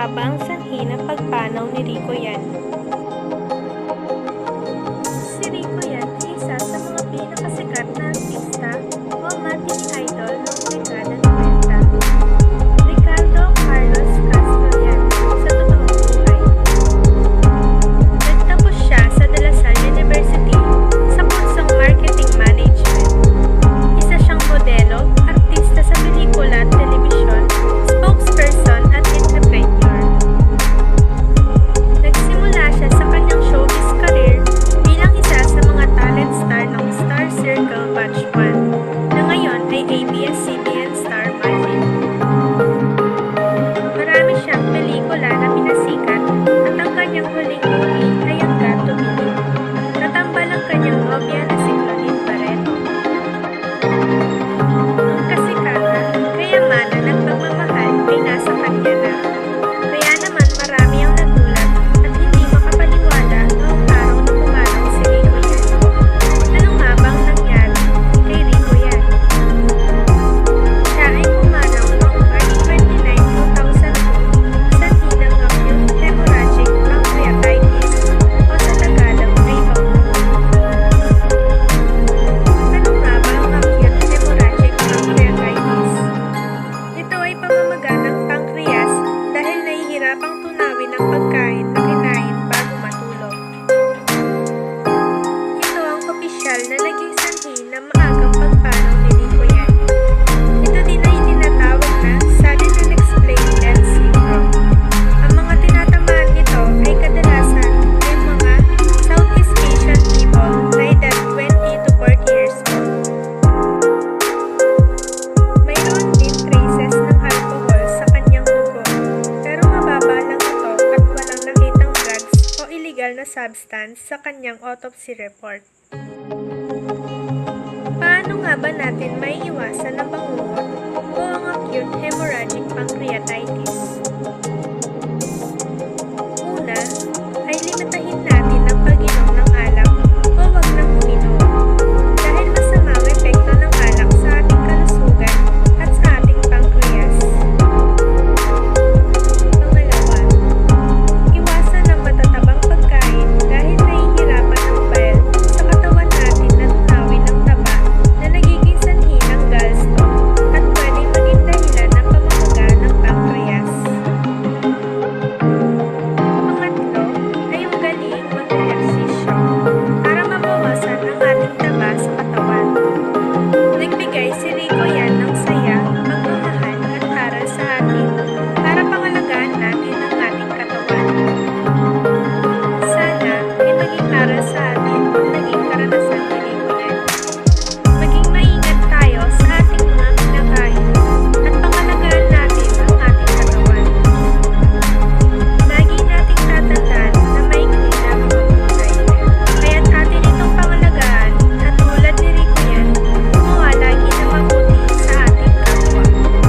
mahaba ang sanhi ng pagpanaw ni Rico yan. siyang pelikula na pinag 不改。illegal na substance sa kanyang autopsy report. Paano nga ba natin may iwasan ang